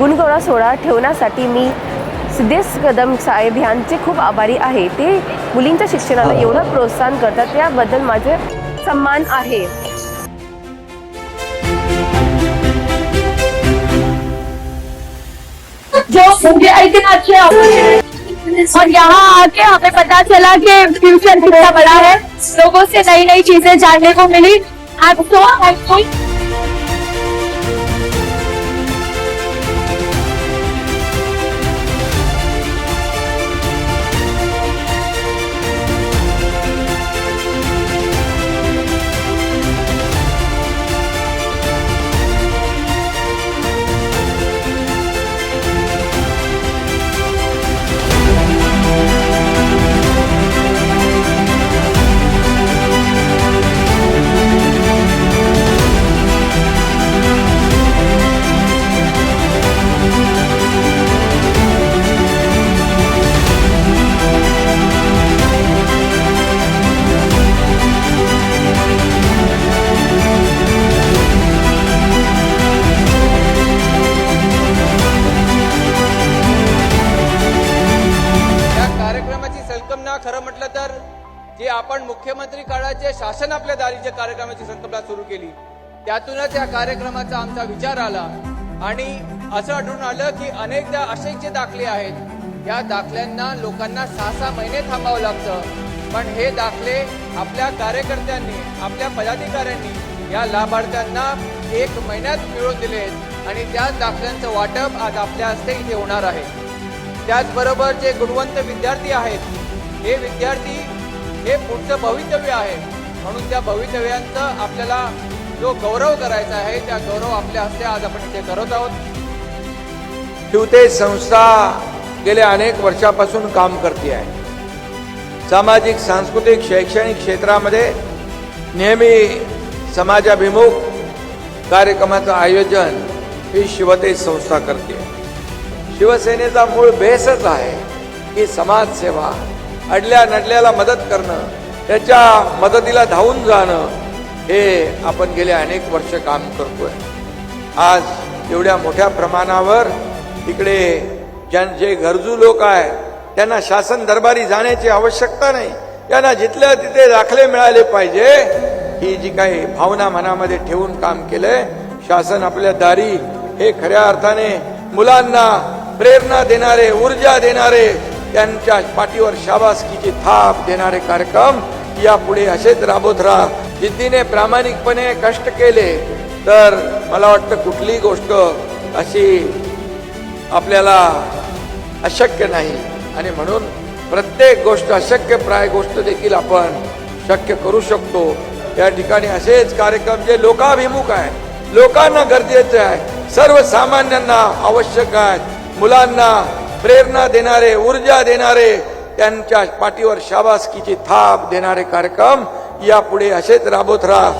गुणगौरा सोहळा ठेवण्यासाठी मी सिद्धेश कदम साहेब यांचे खूप आभारी आहे. ते मुलींच्या शिक्षणाला एवढं प्रोत्साहन करतात त्याबद्दल माझे सन्मान आहे. जो मुझे इतना अच्छे अपॉर्चुनिटी और यहाँ आके हमें पता चला कि फ्यूचर कितना बड़ा है. लोगों से नई नई चीजें जानने को मिली. आई एम सो थैंकफुल खरं म्हटलं तर जे आपण मुख्यमंत्री काळाचे शासन आपल्या दारी जे कार्यक्रमाची संकल्पना सुरू केली त्यातूनच या कार्यक्रमाचा आमचा विचार आला. आणि असं आढळून आलं की अनेकदा असे जे दाखले आहेत या दाखल्यांना लोकांना सहा सहा महिने थांबावं लागतं. पण हे दाखले आपल्या कार्यकर्त्यांनी आपल्या पदाधिकाऱ्यांनी या लाभार्थ्यांना एक महिन्यात मिळवून दिले आणि त्याच दाखल्यांचं वाटप आज आपल्या हस्ते इथे होणार आहे. त्याचबरोबर जे गुणवंत विद्यार्थी आहेत हे विद्यार्थी हे पुढचं भवितव्य आहे. म्हणून त्या भवितव्यांचं आपल्याला जो गौरव करायचा आहे त्या गौरव आपल्या हस्ते आज आपण इथे करत आहोत. शिवतेज संस्था गेल्या अनेक वर्षापासून काम करते आहे. सामाजिक सांस्कृतिक शैक्षणिक क्षेत्रामध्ये नेहमी समाजाभिमुख कार्यक्रमाचं आयोजन ही शिवते संस्था करते शिवसेनेचा मूळ बेसच आहे की समाजसेवा. अडल्या नडल्याला मदत करणं त्याच्या मदतीला धावून जाणं हे आपण गेले अनेक वर्ष काम करतोय. आज एवढ्या मोठ्या प्रमाणावर इकडे ज्यां जे गरजू लोक आहे त्यांना शासन दरबारी जाण्याची आवश्यकता नाही. त्यांना जिथल्या तिथे दाखले मिळाले पाहिजे ही जी काही भावना मनामध्ये ठेवून काम केलंय शासन आपल्या दारी हे खऱ्या अर्थाने मुलांना प्रेरणा देणारे ऊर्जा देणारे त्यांच्या पाठीवर शाबासकीची थाप देणारे कार्यक्रम यापुढे असेच राबवत राहा. जिद्दीने प्रामाणिकपणे कष्ट केले तर मला वाटतं कुठलीही गोष्ट अशी आपल्याला अशक्य नाही. आणि म्हणून प्रत्येक गोष्ट अशक्य प्राय गोष्ट देखील आपण शक्य करू शकतो. या ठिकाणी असेच कार्यक्रम जे लोकाभिमुख आहे लोकांना गरजेचे आहे सर्वसामान्यांना आवश्यक आहेत मुलांना प्रेरणा देणारे ऊर्जा देणारे त्यांच्या पाठीवर शाबासकीची थाप देणारे कार्यक्रम यापुढे असेच राबवत राहा.